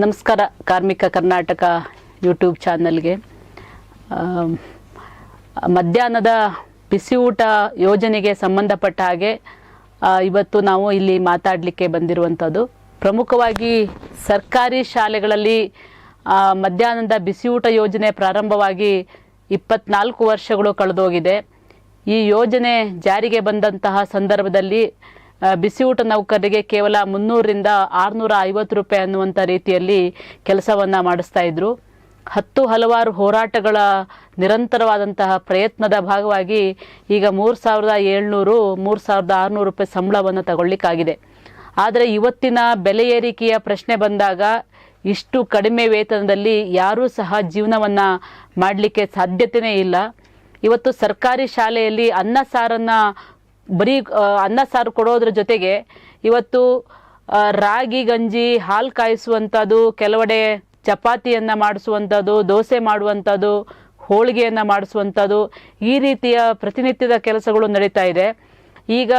ನಮಸ್ಕಾರ, ಕಾರ್ಮಿಕ ಕರ್ನಾಟಕ ಯೂಟ್ಯೂಬ್ ಚಾನಲ್ಗೆ. ಮಧ್ಯಾಹ್ನದ ಬಿಸಿ ಊಟ ಯೋಜನೆಗೆ ಸಂಬಂಧಪಟ್ಟ ಹಾಗೆ ಇವತ್ತು ನಾವು ಇಲ್ಲಿ ಮಾತಾಡಲಿಕ್ಕೆ ಬಂದಿರುವಂಥದ್ದು. ಪ್ರಮುಖವಾಗಿ ಸರ್ಕಾರಿ ಶಾಲೆಗಳಲ್ಲಿ ಮಧ್ಯಾಹ್ನದ ಬಿಸಿ ಊಟ ಯೋಜನೆ ಪ್ರಾರಂಭವಾಗಿ ಇಪ್ಪತ್ನಾಲ್ಕು ವರ್ಷಗಳು ಕಳೆದೋಗಿದೆ. ಈ ಯೋಜನೆ ಜಾರಿಗೆ ಬಂದಂತಹ ಸಂದರ್ಭದಲ್ಲಿ ಬಿಸಿ ಊಟ ನೌಕರರಿಗೆ ಕೇವಲ ಮುನ್ನೂರರಿಂದ ಆರುನೂರ ಐವತ್ತು ರೂಪಾಯಿ ಅನ್ನುವಂಥ ರೀತಿಯಲ್ಲಿ ಕೆಲಸವನ್ನು ಮಾಡಿಸ್ತಾ ಇದ್ರು. ಹತ್ತು ಹಲವಾರು ಹೋರಾಟಗಳ ನಿರಂತರವಾದಂತಹ ಪ್ರಯತ್ನದ ಭಾಗವಾಗಿ ಈಗ ಮೂರು ಸಾವಿರದ ಏಳ್ನೂರು, ಮೂರು ಸಾವಿರದ ಆರುನೂರು ರೂಪಾಯಿ ಸಂಬಳವನ್ನು ತಗೊಳ್ಳಿಕ್ಕಾಗಿದೆ. ಆದರೆ ಇವತ್ತಿನ ಬೆಲೆ ಏರಿಕೆಯ ಪ್ರಶ್ನೆ ಬಂದಾಗ ಇಷ್ಟು ಕಡಿಮೆ ವೇತನದಲ್ಲಿ ಯಾರೂ ಸಹ ಜೀವನವನ್ನು ಮಾಡಲಿಕ್ಕೆ ಸಾಧ್ಯತೆಯೇ ಇಲ್ಲ. ಇವತ್ತು ಸರ್ಕಾರಿ ಶಾಲೆಯಲ್ಲಿ ಅನ್ನ ಸಾರನ್ನ ಬರೀ ಅನ್ನ ಸಾರು ಕೊಡೋದ್ರ ಜೊತೆಗೆ ಇವತ್ತು ರಾಗಿ, ಗಂಜಿ, ಹಾಲು ಕಾಯಿಸುವಂಥದ್ದು ಕೆಲವೆಡೆ ಚಪಾತಿಯನ್ನು ಮಾಡಿಸುವಂಥದ್ದು ದೋಸೆ ಮಾಡುವಂಥದ್ದು ಹೋಳಿಗೆಯನ್ನು ಮಾಡಿಸುವಂಥದ್ದು ಈ ರೀತಿಯ ಪ್ರತಿನಿತ್ಯದ ಕೆಲಸಗಳು ನಡೀತಾ ಇದೆ. ಈಗ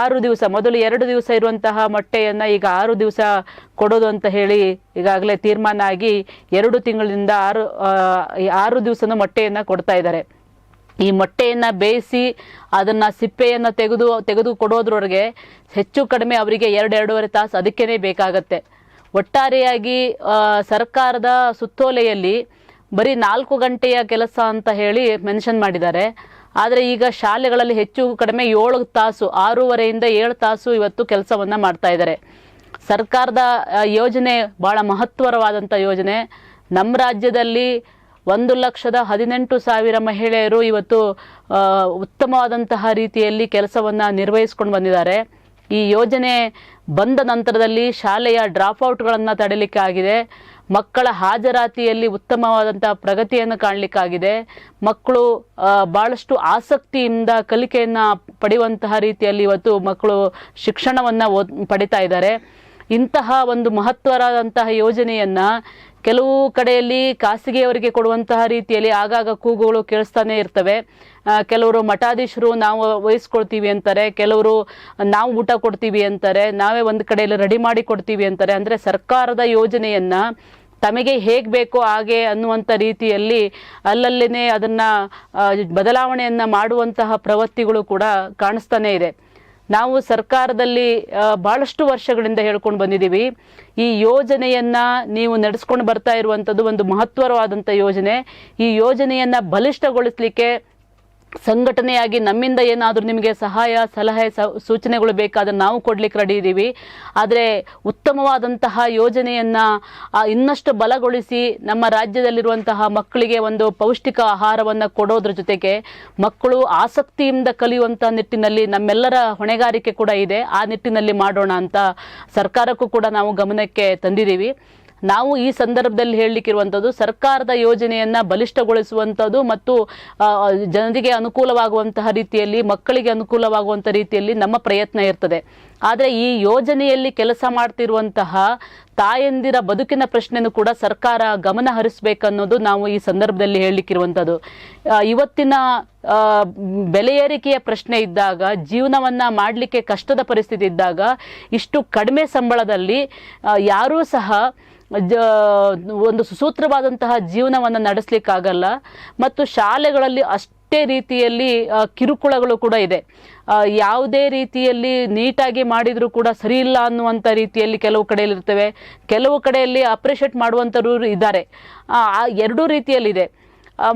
ಆರು ದಿವಸ, ಮೊದಲು ಎರಡು ದಿವಸ ಇರುವಂತಹ ಮೊಟ್ಟೆಯನ್ನು ಈಗ ಆರು ದಿವಸ ಕೊಡೋದು ಅಂತ ಹೇಳಿ ಈಗಾಗಲೇ ತೀರ್ಮಾನ ಆಗಿ ಎರಡು ತಿಂಗಳಿಂದ ಆರು ಆರು ದಿವಸನೂ ಮೊಟ್ಟೆಯನ್ನು ಕೊಡ್ತಾ ಇದ್ದಾರೆ. ಈ ಮೊಟ್ಟೆಯನ್ನು ಬೇಯಿಸಿ ಅದನ್ನು ಸಿಪ್ಪೆಯನ್ನು ತೆಗೆದು ತೆಗೆದು ಕೊಡೋದ್ರೊಳಗೆ ಹೆಚ್ಚು ಕಡಿಮೆ ಅವರಿಗೆ ಎರಡು ಎರಡೂವರೆ ತಾಸು ಅದಕ್ಕೇ ಬೇಕಾಗತ್ತೆ. ಒಟ್ಟಾರೆಯಾಗಿ ಸರ್ಕಾರದ ಸುತ್ತೋಲೆಯಲ್ಲಿ ಬರೀ ನಾಲ್ಕು ಗಂಟೆಯ ಕೆಲಸ ಅಂತ ಹೇಳಿ ಮೆನ್ಷನ್ ಮಾಡಿದ್ದಾರೆ. ಆದರೆ ಈಗ ಶಾಲೆಗಳಲ್ಲಿ ಹೆಚ್ಚು ಕಡಿಮೆ ಏಳು ತಾಸು, ಆರೂವರೆಯಿಂದ ಏಳು ತಾಸು ಇವತ್ತು ಕೆಲಸವನ್ನು ಮಾಡ್ತಾ ಇದ್ದಾರೆ. ಸರ್ಕಾರದ ಯೋಜನೆ ಭಾಳ ಮಹತ್ವರವಾದಂಥ ಯೋಜನೆ. ನಮ್ಮ ರಾಜ್ಯದಲ್ಲಿ ಒಂದು ಲಕ್ಷದ ಹದಿನೆಂಟು ಸಾವಿರ ಮಹಿಳೆಯರು ಇವತ್ತು ಉತ್ತಮವಾದಂತಹ ರೀತಿಯಲ್ಲಿ ಕೆಲಸವನ್ನು ನಿರ್ವಹಿಸ್ಕೊಂಡು ಬಂದಿದ್ದಾರೆ. ಈ ಯೋಜನೆ ಬಂದ ನಂತರದಲ್ಲಿ ಶಾಲೆಯ ಡ್ರಾಪ್ಔಟ್ಗಳನ್ನು ತಡೆಯಲಿಕ್ಕಾಗಿದೆ ಮಕ್ಕಳ ಹಾಜರಾತಿಯಲ್ಲಿ ಉತ್ತಮವಾದಂಥ ಪ್ರಗತಿಯನ್ನು ಕಾಣಲಿಕ್ಕಾಗಿದೆ ಮಕ್ಕಳು ಭಾಳಷ್ಟು ಆಸಕ್ತಿಯಿಂದ ಕಲಿಕೆಯನ್ನು ಪಡೆಯುವಂತಹ ರೀತಿಯಲ್ಲಿ ಇವತ್ತು ಮಕ್ಕಳು ಶಿಕ್ಷಣವನ್ನು ಓದ್, ಪಡಿತಾ ಇದ್ದಾರೆ. ಇಂತಹ ಒಂದು ಮಹತ್ವರಾದಂತಹ ಯೋಜನೆಯನ್ನು ಕೆಲವು ಕಡೆಯಲ್ಲಿ ಖಾಸಗಿಯವರಿಗೆ ಕೊಡುವಂತಹ ರೀತಿಯಲ್ಲಿ ಆಗಾಗ ಕೂಗುಗಳು ಕೇಳಿಸ್ತಾನೆ ಇರ್ತವೆ. ಕೆಲವರು ಮಠಾಧೀಶರು ನಾವು ವಹಿಸ್ಕೊಳ್ತೀವಿ ಅಂತಾರೆ, ಕೆಲವರು ನಾವು ಊಟ ಕೊಡ್ತೀವಿ ಅಂತಾರೆ, ನಾವೇ ಒಂದು ಕಡೆಯಲ್ಲಿ ರೆಡಿ ಮಾಡಿ ಕೊಡ್ತೀವಿ ಅಂತಾರೆ. ಅಂದರೆ ಸರ್ಕಾರದ ಯೋಜನೆಯನ್ನು ತಮಗೆ ಹೇಗೆ ಬೇಕೋ ಹಾಗೆ ಅನ್ನುವಂಥ ರೀತಿಯಲ್ಲಿ ಅಲ್ಲಲ್ಲೇ ಅದನ್ನು ಬದಲಾವಣೆಯನ್ನು ಮಾಡುವಂತಹ ಪ್ರವೃತ್ತಿಗಳು ಕೂಡ ಕಾಣಿಸ್ತಾನೇ ಇದೆ. ನಾವು ಸರ್ಕಾರದಲ್ಲಿ ಬಹಳಷ್ಟು ವರ್ಷಗಳಿಂದ ಹೇಳ್ಕೊಂಡು ಬಂದಿದ್ದೀವಿ. ಈ ಯೋಜನೆಯನ್ನ ನೀವು ನಡೆಸ್ಕೊಂಡು ಬರ್ತಾ ಇರುವಂಥದ್ದು ಒಂದು ಮಹತ್ವರವಾದಂಥ ಯೋಜನೆ. ಈ ಯೋಜನೆಯನ್ನ ಬಲಿಷ್ಠಗೊಳಿಸಲಿಕ್ಕೆ ಸಂಘಟನೆಯಾಗಿ ನಮ್ಮಿಂದ ಏನಾದರೂ ನಿಮಗೆ ಸಹಾಯ, ಸಲಹೆ ಸೂಚನೆಗಳು ಬೇಕಾದ ನಾವು ಕೊಡಲಿಕ್ಕೆ ರೆಡಿ ಇದ್ದೀವಿ ಆದರೆ ಉತ್ತಮವಾದಂತಹ ಯೋಜನೆಯನ್ನು ಇನ್ನಷ್ಟು ಬಲಗೊಳಿಸಿ ನಮ್ಮ ರಾಜ್ಯದಲ್ಲಿರುವಂತಹ ಮಕ್ಕಳಿಗೆ ಒಂದು ಪೌಷ್ಟಿಕ ಆಹಾರವನ್ನು ಕೊಡೋದ್ರ ಜೊತೆಗೆ ಮಕ್ಕಳು ಆಸಕ್ತಿಯಿಂದ ಕಲಿಯುವಂಥ ನಿಟ್ಟಿನಲ್ಲಿ ನಮ್ಮೆಲ್ಲರ ಹೊಣೆಗಾರಿಕೆ ಕೂಡ ಇದೆ. ಆ ನಿಟ್ಟಿನಲ್ಲಿ ಮಾಡೋಣ ಅಂತ ಸರ್ಕಾರಕ್ಕೂ ಕೂಡ ನಾವು ಗಮನಕ್ಕೆ ತಂದಿದ್ದೀವಿ. ನಾವು ಈ ಸಂದರ್ಭದಲ್ಲಿ ಹೇಳಲಿಕ್ಕಿರುವಂಥದ್ದು ಸರ್ಕಾರದ ಯೋಜನೆಯನ್ನು ಬಲಿಷ್ಠಗೊಳಿಸುವಂಥದ್ದು ಮತ್ತು ಜನರಿಗೆ ಅನುಕೂಲವಾಗುವಂತಹ ರೀತಿಯಲ್ಲಿ, ಮಕ್ಕಳಿಗೆ ಅನುಕೂಲವಾಗುವಂಥ ರೀತಿಯಲ್ಲಿ ನಮ್ಮ ಪ್ರಯತ್ನ ಇರ್ತದೆ. ಆದರೆ ಈ ಯೋಜನೆಯಲ್ಲಿ ಕೆಲಸ ಮಾಡ್ತಿರುವಂತಹ ತಾಯಂದಿರ ಬದುಕಿನ ಪ್ರಶ್ನೆನೂ ಕೂಡ ಸರ್ಕಾರ ಗಮನ ಹರಿಸಬೇಕನ್ನೋದು ನಾವು ಈ ಸಂದರ್ಭದಲ್ಲಿ ಹೇಳಲಿಕ್ಕಿರುವಂಥದ್ದು ಇವತ್ತಿನ ಬೆಲೆಯೇರಿಕೆಯ ಪ್ರಶ್ನೆ ಇದ್ದಾಗ, ಜೀವನವನ್ನು ಮಾಡಲಿಕ್ಕೆ ಕಷ್ಟದ ಪರಿಸ್ಥಿತಿ ಇದ್ದಾಗ, ಇಷ್ಟು ಕಡಿಮೆ ಸಂಬಳದಲ್ಲಿ ಯಾರೂ ಸಹ, ಜ, ಒಂದು ಸುಸೂತ್ರವಾದಂತಹ ಜೀವನವನ್ನು ನಡೆಸಲಿಕ್ಕಾಗಲ್ಲ. ಮತ್ತು ಶಾಲೆಗಳಲ್ಲಿ ಅಷ್ಟೇ ರೀತಿಯಲ್ಲಿ ಕಿರುಕುಳಗಳು ಕೂಡ ಇದೆ. ಯಾವುದೇ ರೀತಿಯಲ್ಲಿ ನೀಟಾಗಿ ಮಾಡಿದರೂ ಕೂಡ ಸರಿ ಇಲ್ಲ ಅನ್ನುವಂಥ ರೀತಿಯಲ್ಲಿ ಕೆಲವು ಕಡೆಯಲ್ಲಿ ಇರ್ತವೆ ಕೆಲವು ಕಡೆಯಲ್ಲಿ ಅಪ್ರಿಷಿಯೇಟ್ ಮಾಡುವಂಥವ್ರು ಇದ್ದಾರೆ. ಎರಡೂ ರೀತಿಯಲ್ಲಿದೆ.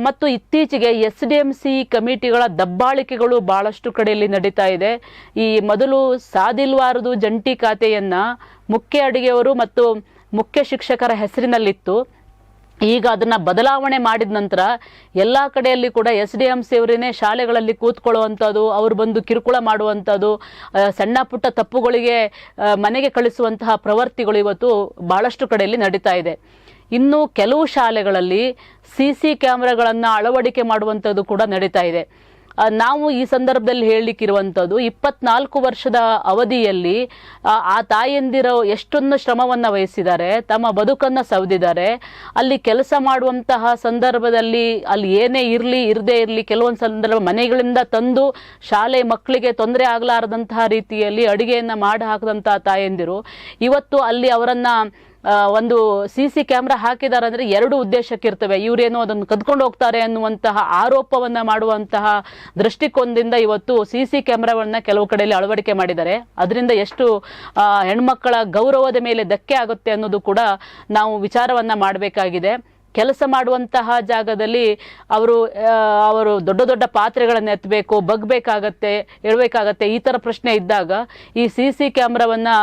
ಮತ್ತು ಇತ್ತೀಚೆಗೆ ಎಸ್ ಡಿ ಎಂ ಸಿ ಕಮಿಟಿಗಳ ದಬ್ಬಾಳಿಕೆಗಳು ಭಾಳಷ್ಟು ಕಡೆಯಲ್ಲಿ ನಡೀತಾ ಇದೆ. ಈ ಮೊದಲು ಸಾದಿಲ್ವಾರದು ಜಂಟಿ ಖಾತೆಯನ್ನು ಮುಖ್ಯ ಅಡುಗೆಯವರು ಮತ್ತು ಮುಖ್ಯ ಶಿಕ್ಷಕರ ಹೆಸರಿನಲ್ಲಿತ್ತು. ಈಗ ಅದನ್ನ ಬದಲಾವಣೆ ಮಾಡಿದ ನಂತರ ಎಲ್ಲ ಕಡೆಯಲ್ಲಿ ಕೂಡ ಎಸ್ ಡಿ ಎಂ ಸಿ ಅವರೇನೆ ಶಾಲೆಗಳಲ್ಲಿ ಕೂತ್ಕೊಳ್ಳುವಂಥದ್ದು ಅವ್ರು ಬಂದು ಕಿರುಕುಳ ಮಾಡುವಂಥದ್ದು ಸಣ್ಣ ಪುಟ್ಟ ತಪ್ಪುಗಳಿಗೆ ಮನೆಗೆ ಕಳಿಸುವಂತಹ ಪ್ರವೃತ್ತಿಗಳು ಇವತ್ತು ಬಹಳಷ್ಟು ಕಡೆಯಲ್ಲಿ ನಡೀತಾ ಇದೆ. ಇನ್ನು ಕೆಲವು ಶಾಲೆಗಳಲ್ಲಿ ಸಿ ಸಿ ಕ್ಯಾಮ್ರಾಗಳನ್ನು ಅಳವಡಿಕೆ ಮಾಡುವಂಥದ್ದು ಕೂಡ ನಡೀತಾ ಇದೆ. ನಾವು ಈ ಸಂದರ್ಭದಲ್ಲಿ ಹೇಳಲಿಕ್ಕಿರುವಂಥದ್ದು ಇಪ್ಪತ್ನಾಲ್ಕು ವರ್ಷದ ಅವಧಿಯಲ್ಲಿ ಆ, ತಾಯಂದಿರೋ ಎಷ್ಟೊಂದು ಶ್ರಮವನ್ನು ವಹಿಸಿದ್ದಾರೆ ತಮ್ಮ ಬದುಕನ್ನು ಸವದಿದ್ದಾರೆ. ಅಲ್ಲಿ ಕೆಲಸ ಮಾಡುವಂತಹ ಸಂದರ್ಭದಲ್ಲಿ ಅಲ್ಲಿ ಏನೇ ಇರಲಿ ಇರದೇ ಇರಲಿ ಕೆಲವೊಂದು ಸಂದರ್ಭ ಮನೆಗಳಿಂದ ತಂದು ಶಾಲೆ ಮಕ್ಕಳಿಗೆ ತೊಂದರೆ ಆಗಲಾರದಂತಹ ರೀತಿಯಲ್ಲಿ ಅಡುಗೆಯನ್ನು ಮಾಡಿ ಹಾಕಿದಂತಹ ತಾಯಂದಿರು ಇವತ್ತು ಅಲ್ಲಿ ಅವರನ್ನು ಒಂದು ಸಿ ಸಿ ಕ್ಯಾಮ್ರಾ ಹಾಕಿದ್ದಾರೆ ಅಂದ್ರೆ ಎರಡು ಉದ್ದೇಶಕ್ಕಿರ್ತವೆ. ಇವರೇನೋ ಅದನ್ನು ಕದ್ಕೊಂಡು ಹೋಗ್ತಾರೆ ಅನ್ನುವಂತಹ ಆರೋಪವನ್ನ ಮಾಡುವಂತಹ ದೃಷ್ಟಿಕೋನದಿಂದ ಇವತ್ತು ಸಿ ಸಿ ಕ್ಯಾಮ್ರಾವನ್ನ ಕೆಲವು ಕಡೆಯಲ್ಲಿ ಅಳವಡಿಕೆ ಮಾಡಿದ್ದಾರೆ. ಅದರಿಂದ ಎಷ್ಟು ಹೆಣ್ಮಕ್ಕಳ ಗೌರವದ ಮೇಲೆ ಧಕ್ಕೆ ಆಗುತ್ತೆ ಅನ್ನೋದು ಕೂಡ ನಾವು ವಿಚಾರವನ್ನ ಮಾಡಬೇಕಾಗಿದೆ. ಕೆಲಸ ಮಾಡುವಂತಹ ಜಾಗದಲ್ಲಿ ಅವರು ಅವರು ದೊಡ್ಡ ದೊಡ್ಡ ಪಾತ್ರೆಗಳನ್ನು ಎತ್ತಬೇಕು ಬಗ್ಬೇಕಾಗತ್ತೆ ಇಡಬೇಕಾಗತ್ತೆ, ಈ ಥರ ಪ್ರಶ್ನೆ ಇದ್ದಾಗ ಈ ಸಿ ಸಿ ಕ್ಯಾಮ್ರಾವನ್ನು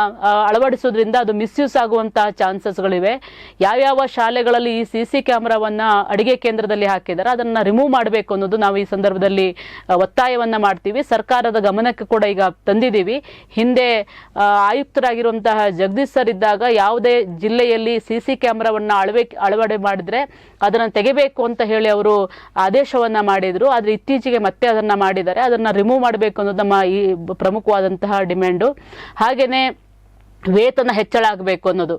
ಅಳವಡಿಸೋದ್ರಿಂದ ಅದು ಮಿಸ್ಯೂಸ್ ಆಗುವಂತಹ ಚಾನ್ಸಸ್ಗಳಿವೆ. ಯಾವ್ಯಾವ ಶಾಲೆಗಳಲ್ಲಿ ಈ ಸಿ ಸಿ ಕ್ಯಾಮ್ರಾವನ್ನು ಅಡುಗೆ ಕೇಂದ್ರದಲ್ಲಿ ಹಾಕಿದ್ದಾರೆ ಅದನ್ನು ರಿಮೂವ್ ಮಾಡಬೇಕು ಅನ್ನೋದು ನಾವು ಈ ಸಂದರ್ಭದಲ್ಲಿ ಒತ್ತಾಯವನ್ನು ಮಾಡ್ತೀವಿ. ಸರ್ಕಾರದ ಗಮನಕ್ಕೆ ಕೂಡ ಈಗ ತಂದಿದ್ದೀವಿ. ಹಿಂದೆ ಆಯುಕ್ತರಾಗಿರುವಂತಹ ಜಗದೀಶ್ ಸರ್ ಇದ್ದಾಗ ಯಾವುದೇ ಜಿಲ್ಲೆಯಲ್ಲಿ ಸಿ ಸಿ ಕ್ಯಾಮ್ರಾವನ್ನು ಅಳವೆ, ಅಳವಡೆ ಮಾಡಿದ್ರೆ ಅದನ್ನು ತೆಗಿಬೇಕು ಅಂತ ಹೇಳಿ ಅವರು ಆದೇಶವನ್ನ ಮಾಡಿದ್ರು. ಆದರೆ ಇತ್ತೀಚೆಗೆ ಮತ್ತೆ ಅದನ್ನ ಮಾಡಿದ್ದಾರೆ. ಅದನ್ನ ರಿಮೂವ್ ಮಾಡಬೇಕು ಅನ್ನೋದು ನಮ್ಮ ಈ ಪ್ರಮುಖವಾದಂತಹ ಡಿಮ್ಯಾಂಡು. ಹಾಗೆಯೇ ವೇತನ ಹೆಚ್ಚಳ ಆಗಬೇಕು ಅನ್ನೋದು.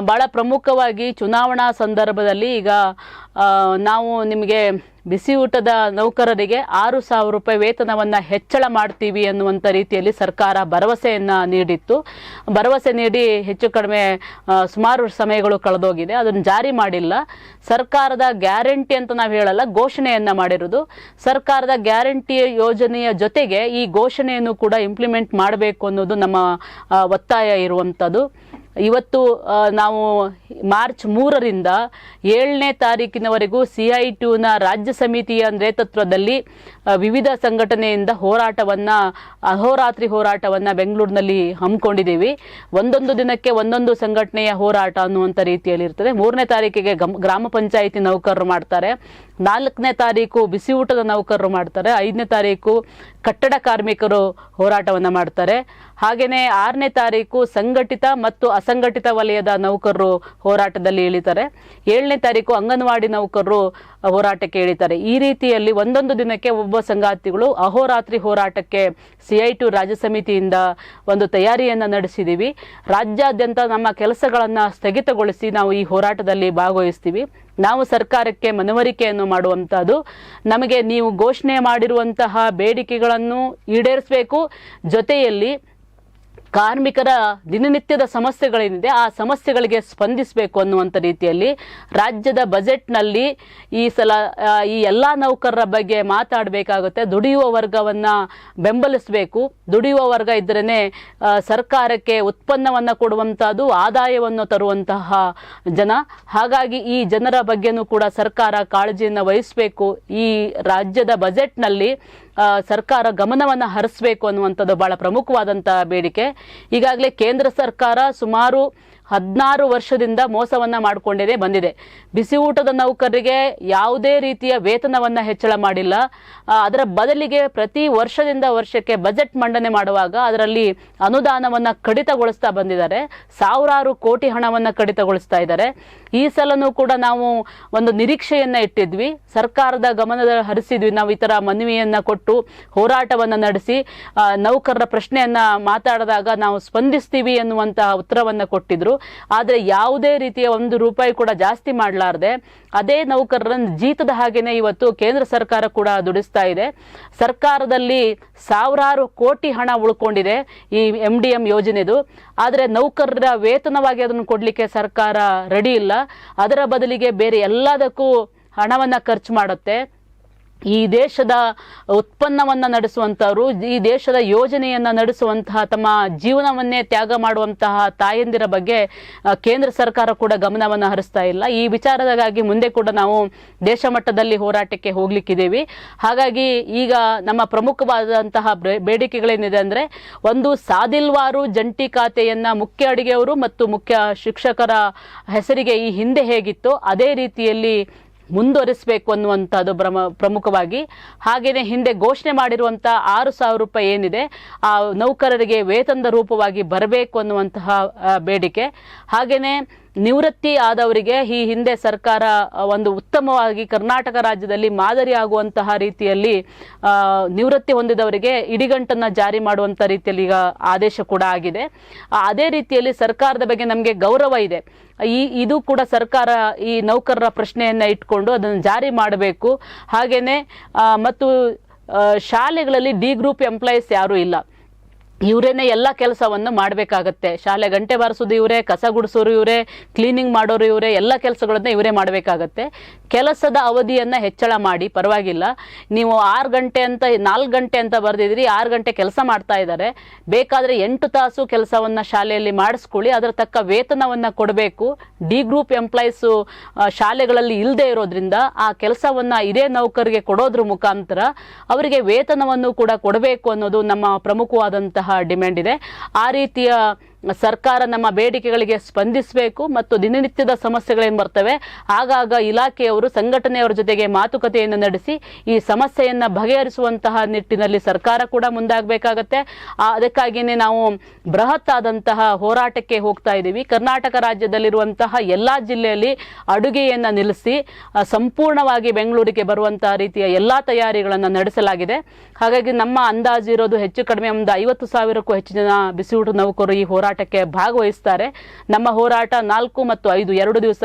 ಭಾಳ ಪ್ರಮುಖವಾಗಿ ಚುನಾವಣಾ ಸಂದರ್ಭದಲ್ಲಿ ಈಗ ನಾವು ನಿಮಗೆ ಬಿಸಿ ಊಟದ ನೌಕರರಿಗೆ ಆರು ಸಾವಿರ ರೂಪಾಯಿ ವೇತನವನ್ನು ಹೆಚ್ಚಳ ಮಾಡ್ತೀವಿ ಅನ್ನುವಂಥ ರೀತಿಯಲ್ಲಿ ಸರ್ಕಾರ ಭರವಸೆಯನ್ನು ನೀಡಿತ್ತು. ಭರವಸೆ ನೀಡಿ ಹೆಚ್ಚು ಕಡಿಮೆ ಸುಮಾರು ಸಮಯಗಳು ಕಳೆದೋಗಿದೆ. ಅದನ್ನು ಜಾರಿ ಮಾಡಿಲ್ಲ. ಸರ್ಕಾರದ ಗ್ಯಾರಂಟಿ ಅಂತ ನಾವು ಹೇಳಲ್ಲ, ಘೋಷಣೆಯನ್ನು ಮಾಡಿರೋದು. ಸರ್ಕಾರದ ಗ್ಯಾರಂಟಿ ಯೋಜನೆಯ ಜೊತೆಗೆ ಈ ಘೋಷಣೆಯನ್ನು ಕೂಡ ಇಂಪ್ಲಿಮೆಂಟ್ ಮಾಡಬೇಕು ಅನ್ನೋದು ನಮ್ಮ ಒತ್ತಾಯ ಇರುವಂಥದ್ದು ಇವತ್ತು ನಾವು ಮಾರ್ಚ್ ಮೂರರಿಂದ ಏಳನೇ ತಾರೀಕಿನವರೆಗೂ ಸಿ ಐ ಟುನ ರಾಜ್ಯ ಸಮಿತಿಯ ನೇತೃತ್ವದಲ್ಲಿ ವಿವಿಧ ಸಂಘಟನೆಯಿಂದ ಹೋರಾಟವನ್ನು ಅಹೋರಾತ್ರಿ ಹೋರಾಟವನ್ನು ಬೆಂಗಳೂರಿನಲ್ಲಿ ಹಮ್ಮಿಕೊಂಡಿದ್ದೀವಿ. ಒಂದೊಂದು ದಿನಕ್ಕೆ ಒಂದೊಂದು ಸಂಘಟನೆಯ ಹೋರಾಟ ಅನ್ನುವಂಥ ರೀತಿಯಲ್ಲಿ ಇರ್ತದೆ ಮೂರನೇ ತಾರೀಕಿಗೆ ಗ್ರಾಮ ಪಂಚಾಯಿತಿ ನೌಕರರು ಮಾಡ್ತಾರೆ. ನಾಲ್ಕನೇ ತಾರೀಕು ಬಿಸಿ ಊಟದ ನೌಕರರು ಮಾಡ್ತಾರೆ, ಐದನೇ ತಾರೀಕು ಕಟ್ಟಡ ಕಾರ್ಮಿಕರು ಹೋರಾಟವನ್ನು ಮಾಡ್ತಾರೆ. ಹಾಗೆಯೇ ಆರನೇ ತಾರೀಕು ಸಂಘಟಿತ ಮತ್ತು ಅಸಂಘಟಿತ ವಲಯದ ನೌಕರರು ಹೋರಾಟದಲ್ಲಿ ಇಳಿತಾರೆ. ಏಳನೇ ತಾರೀಕು ಅಂಗನವಾಡಿ ನೌಕರರು ಹೋರಾಟಕ್ಕೆ ಇಳಿತಾರೆ. ಈ ರೀತಿಯಲ್ಲಿ ಒಂದೊಂದು ದಿನಕ್ಕೆ ಒಬ್ಬ ಸಂಗಾತಿಗಳು ಅಹೋರಾತ್ರಿ ಹೋರಾಟಕ್ಕೆ ಸಿ ಐ ಟು ರಾಜ್ಯ ಸಮಿತಿಯಿಂದ ಒಂದು ತಯಾರಿಯನ್ನು ನಡೆಸಿದ್ದೀವಿ ರಾಜ್ಯಾದ್ಯಂತ ನಮ್ಮ ಕೆಲಸಗಳನ್ನು ಸ್ಥಗಿತಗೊಳಿಸಿ ನಾವು ಈ ಹೋರಾಟದಲ್ಲಿ ಭಾಗವಹಿಸ್ತೀವಿ. ನಾವು ಸರ್ಕಾರಕ್ಕೆ ಮನವರಿಕೆಯನ್ನು ಮಾಡುವಂಥದ್ದು ನಮಗೆ ನೀವು ಘೋಷಣೆ ಮಾಡಿರುವಂತಹ ಬೇಡಿಕೆಗಳನ್ನು ಈಡೇರಿಸಬೇಕು. ಜೊತೆಯಲ್ಲಿ ಕಾರ್ಮಿಕರ ದಿನನಿತ್ಯದ ಸಮಸ್ಯೆಗಳೇನಿದೆ, ಆ ಸಮಸ್ಯೆಗಳಿಗೆ ಸ್ಪಂದಿಸಬೇಕು ಅನ್ನುವಂಥ ರೀತಿಯಲ್ಲಿ ರಾಜ್ಯದ ಬಜೆಟ್ನಲ್ಲಿ ಈ ಸಲ ಈ ಎಲ್ಲ ನೌಕರರ ಬಗ್ಗೆ ಮಾತಾಡಬೇಕಾಗುತ್ತೆ. ದುಡಿಯುವ ವರ್ಗವನ್ನು ಬೆಂಬಲಿಸಬೇಕು. ದುಡಿಯುವ ವರ್ಗ ಇದ್ರೇ ಸರ್ಕಾರಕ್ಕೆ ಉತ್ಪನ್ನವನ್ನು ಕೊಡುವಂಥದ್ದು ಆದಾಯವನ್ನು ತರುವಂತಹ ಜನ. ಹಾಗಾಗಿ ಈ ಜನರ ಬಗ್ಗೆನೂ ಕೂಡ ಸರ್ಕಾರ ಕಾಳಜಿಯನ್ನು ವಹಿಸಬೇಕು. ಈ ರಾಜ್ಯದ ಬಜೆಟ್ನಲ್ಲಿ ಸರ್ಕಾರ ಗಮನವನ್ನು ಹರಿಸಬೇಕು ಅನ್ನುವಂಥದ್ದು ಬಹಳ ಪ್ರಮುಖವಾದಂಥ ಬೇಡಿಕೆ. ಈಗಾಗಲೇ ಕೇಂದ್ರ ಸರ್ಕಾರ ಸುಮಾರು ಹದಿನಾರು ವರ್ಷದಿಂದ ಮೋಸವನ್ನ ಮಾಡಿಕೊಂಡಿದೆ ಬಂದಿದೆ. ಬಿಸಿ ಊಟದ ನೌಕರರಿಗೆ ಯಾವುದೇ ರೀತಿಯ ವೇತನವನ್ನ ಹೆಚ್ಚಳ ಮಾಡಿಲ್ಲ. ಅದರ ಬದಲಿಗೆ ಪ್ರತಿ ವರ್ಷದಿಂದ ವರ್ಷಕ್ಕೆ ಬಜೆಟ್ ಮಂಡನೆ ಮಾಡುವಾಗ ಅದರಲ್ಲಿ ಅನುದಾನವನ್ನ ಕಡಿತಗೊಳಿಸ್ತಾ ಬಂದಿದ್ದಾರೆ. ಸಾವಿರಾರು ಕೋಟಿ ಹಣವನ್ನ ಕಡಿತಗೊಳಿಸ್ತಾ ಇದ್ದಾರೆ. ಈ ಸಲನೂ ಕೂಡ ನಾವು ಒಂದು ನಿರೀಕ್ಷೆಯನ್ನ ಇಟ್ಟಿದ್ವಿ. ಸರ್ಕಾರದ ಗಮನದ ಹರಿಸಿದ್ವಿ. ನಾವು ಈ ತರ ಮನವಿಯನ್ನ ಕೊಟ್ಟು ಹೋರಾಟವನ್ನ ನಡೆಸಿ ನೌಕರರ ಪ್ರಶ್ನೆಯನ್ನ ಮಾತಾಡಿದಾಗ ನಾವು ಸ್ಪಂದಿಸ್ತೀವಿ ಎನ್ನುವಂತಹ ಉತ್ತರವನ್ನ ಕೊಟ್ಟಿದ್ರು. ಆದರೆ ಯಾವುದೇ ರೀತಿಯ ಒಂದು ರೂಪಾಯಿ ಕೂಡ ಜಾಸ್ತಿ ಮಾಡಲಾರದೆ ಅದೇ ನೌಕರರನ್ನು ಜೀತದ ಹಾಗೆಯೇ ಇವತ್ತು ಕೇಂದ್ರ ಸರ್ಕಾರ ಕೂಡ ದುಡಿಸ್ತಾ ಇದೆ. ಸರ್ಕಾರದಲ್ಲಿ ಸಾವಿರಾರು ಕೋಟಿ ಹಣ ಉಳ್ಕೊಂಡಿದೆ ಈ ಎಂ ಡಿ ಎಂ ಯೋಜನೆದು. ಆದರೆ ನೌಕರರ ವೇತನವಾಗಿ ಅದನ್ನು ಕೊಡಲಿಕ್ಕೆ ಸರ್ಕಾರ ರೆಡಿ ಇಲ್ಲ. ಅದರ ಬದಲಿಗೆ ಬೇರೆ ಎಲ್ಲದಕ್ಕೂ ಹಣವನ್ನು ಖರ್ಚು ಮಾಡುತ್ತೆ. ಈ ದೇಶದ ಉತ್ಪನ್ನವನ್ನು ನಡೆಸುವಂಥವರು ಈ ದೇಶದ ಯೋಜನೆಯನ್ನು ನಡೆಸುವಂತಹ, ತಮ್ಮ ಜೀವನವನ್ನೇ ತ್ಯಾಗ ಮಾಡುವಂತಹ ತಾಯಂದಿರ ಬಗ್ಗೆ ಕೇಂದ್ರ ಸರ್ಕಾರ ಕೂಡ ಗಮನವನ್ನು ಹರಿಸ್ತಾ ಇಲ್ಲ. ಈ ವಿಚಾರದಾಗಿ ಮುಂದೆ ಕೂಡ ನಾವು ದೇಶ ಮಟ್ಟದಲ್ಲಿ ಹೋರಾಟಕ್ಕೆ ಹೋಗ್ಲಿಕ್ಕಿದ್ದೀವಿ ಹಾಗಾಗಿ ಈಗ ನಮ್ಮ ಪ್ರಮುಖವಾದಂತಹ ಬೇಡಿಕೆಗಳೇನಿದೆ ಅಂದರೆ, ಒಂದು ಸಾದಿಲ್ವಾರು ಜಂಟಿ ಖಾತೆಯನ್ನು ಮುಖ್ಯ ಅಡುಗೆಯವರು ಮತ್ತು ಮುಖ್ಯ ಶಿಕ್ಷಕರ ಹೆಸರಿಗೆ ಈ ಹಿಂದೆ ಹೇಗಿತ್ತು, ಅದೇ ರೀತಿಯಲ್ಲಿ ಮುಂದುವರಿಸಬೇಕು ಅನ್ನುವಂಥದ್ದು ಪ್ರಮ ಪ್ರಮುಖವಾಗಿ. ಹಾಗೆಯೇ ಹಿಂದೆ ಘೋಷಣೆ ಮಾಡಿರುವಂಥ ಆರು ಸಾವಿರ ರೂಪಾಯಿ ಏನಿದೆ, ಆ ನೌಕರರಿಗೆ ವೇತನದ ರೂಪವಾಗಿ ಬರಬೇಕು ಅನ್ನುವಂತಹ ಬೇಡಿಕೆ. ಹಾಗೆಯೇ ನಿವೃತ್ತಿ ಆದವರಿಗೆ ಈ ಹಿಂದೆ ಸರ್ಕಾರ ಒಂದು ಉತ್ತಮವಾಗಿ ಕರ್ನಾಟಕ ರಾಜ್ಯದಲ್ಲಿ ಮಾದರಿ ಆಗುವಂತಹ ರೀತಿಯಲ್ಲಿ ನಿವೃತ್ತಿ ಹೊಂದಿದವರಿಗೆ ಇಡಿಗಂಟನ್ನು ಜಾರಿ ಮಾಡುವಂಥ ರೀತಿಯಲ್ಲಿ ಈಗ ಆದೇಶ ಕೂಡ ಆಗಿದೆ. ಅದೇ ರೀತಿಯಲ್ಲಿ ಸರ್ಕಾರದ ಬಗ್ಗೆ ನಮಗೆ ಗೌರವ ಇದೆ. ಈ, ಇದು ಕೂಡ ಸರ್ಕಾರ ಈ ನೌಕರರ ಪ್ರಶ್ನೆಯನ್ನ ಇಟ್ಕೊಂಡು ಅದನ್ನು ಜಾರಿ ಮಾಡಬೇಕು. ಹಾಗೆಯೇ ಮತ್ತು ಶಾಲೆಗಳಲ್ಲಿ ಡಿ ಗ್ರೂಪ್ ಎಂಪ್ಲಾಯೀಸ್ ಯಾರೂ ಇಲ್ಲ. ಇವರೇನೆ ಎಲ್ಲ ಕೆಲಸವನ್ನು ಮಾಡಬೇಕಾಗತ್ತೆ. ಶಾಲೆ ಗಂಟೆ ಬಾರಿಸೋದು ಇವರೇ, ಕಸ ಗುಡಿಸೋರು ಇವರೇ ಕ್ಲೀನಿಂಗ್ ಮಾಡೋರು ಇವರೇ, ಎಲ್ಲ ಕೆಲಸಗಳನ್ನ ಇವರೇ ಮಾಡಬೇಕಾಗತ್ತೆ. ಕೆಲಸದ ಅವಧಿಯನ್ನು ಹೆಚ್ಚಳ ಮಾಡಿ, ಪರವಾಗಿಲ್ಲ. ನೀವು ಆರು ಗಂಟೆ ಅಂತ, ನಾಲ್ಕು ಗಂಟೆ ಅಂತ ಬರೆದಿದ್ದೀರಿ, ಆರು ಗಂಟೆ ಕೆಲಸ ಮಾಡ್ತಾ ಇದ್ದಾರೆ. ಬೇಕಾದರೆ ಎಂಟು ತಾಸು ಕೆಲಸವನ್ನು ಶಾಲೆಯಲ್ಲಿ ಮಾಡಿಸ್ಕೊಳ್ಳಿ, ಅದರ ತಕ್ಕ ವೇತನವನ್ನು ಕೊಡಬೇಕು. ಡಿ ಗ್ರೂಪ್ ಎಂಪ್ಲಾಯೀಸು ಶಾಲೆಗಳಲ್ಲಿ ಇಲ್ಲದೆ ಇರೋದ್ರಿಂದ ಆ ಕೆಲಸವನ್ನು ಇದೇ ನೌಕರಿಗೆ ಕೊಡೋದ್ರ ಮುಖಾಂತರ ಅವರಿಗೆ ವೇತನವನ್ನು ಕೂಡ ಕೊಡಬೇಕು ಅನ್ನೋದು ನಮ್ಮ ಪ್ರಮುಖವಾದಂತಹ ಡಿಮ್ಯಾಂಡ್ ಇದೆ. ಆ ರೀತಿಯ ಸರ್ಕಾರ ನಮ್ಮ ಬೇಡಿಕೆಗಳಿಗೆ ಸ್ಪಂದಿಸಬೇಕು ಮತ್ತು ದಿನನಿತ್ಯದ ಸಮಸ್ಯೆಗಳೇನು ಬರ್ತವೆ, ಆಗಾಗ ಇಲಾಖೆಯವರು ಸಂಘಟನೆಯವರ ಜೊತೆಗೆ ಮಾತುಕತೆಯನ್ನು ನಡೆಸಿ ಈ ಸಮಸ್ಯೆಯನ್ನು ಬಗೆಹರಿಸುವಂತಹ ನಿಟ್ಟಿನಲ್ಲಿ ಸರ್ಕಾರ ಕೂಡ ಮುಂದಾಗಬೇಕಾಗತ್ತೆ. ಅದಕ್ಕಾಗಿಯೇ ನಾವು ಬೃಹತ್ ಆದಂತಹ ಹೋರಾಟಕ್ಕೆ ಹೋಗ್ತಾ ಇದ್ದೀವಿ. ಕರ್ನಾಟಕ ರಾಜ್ಯದಲ್ಲಿರುವಂತಹ ಎಲ್ಲ ಜಿಲ್ಲೆಯಲ್ಲಿ ಅಡುಗೆಯನ್ನು ನಿಲ್ಲಿಸಿ ಸಂಪೂರ್ಣವಾಗಿ ಬೆಂಗಳೂರಿಗೆ ಬರುವಂತಹ ರೀತಿಯ ಎಲ್ಲ ತಯಾರಿಗಳನ್ನು ನಡೆಸಲಾಗಿದೆ. ಹಾಗಾಗಿ ನಮ್ಮ ಅಂದಾಜು ಇರೋದು ಹೆಚ್ಚು ಕಡಿಮೆ ಒಂದು ಐವತ್ತು ಸಾವಿರಕ್ಕೂ ಹೆಚ್ಚು ಜನ ಬಿಸಿಯೂಟ ನೌಕರರು ಈ ಹೋರಾಟಕ್ಕೆ ಭಾಗವಹಿಸ್ತಾರೆ. ನಮ್ಮ ಹೋರಾಟ ನಾಲ್ಕು ಮತ್ತು ಐದು, ಎರಡು ದಿವಸ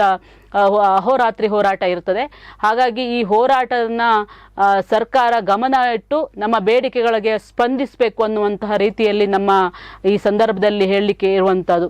ಅಹೋರಾತ್ರಿ ಹೋರಾಟ ಇರ್ತದೆ. ಹಾಗಾಗಿ ಈ ಹೋರಾಟನ ಸರ್ಕಾರ ಗಮನ ಇಟ್ಟು ನಮ್ಮ ಬೇಡಿಕೆಗಳಿಗೆ ಸ್ಪಂದಿಸಬೇಕು ಅನ್ನುವಂತಹ ರೀತಿಯಲ್ಲಿ ನಮ್ಮ ಈ ಸಂದರ್ಭದಲ್ಲಿ ಹೇಳಲಿಕ್ಕೆ ಇರುವಂಥದ್ದು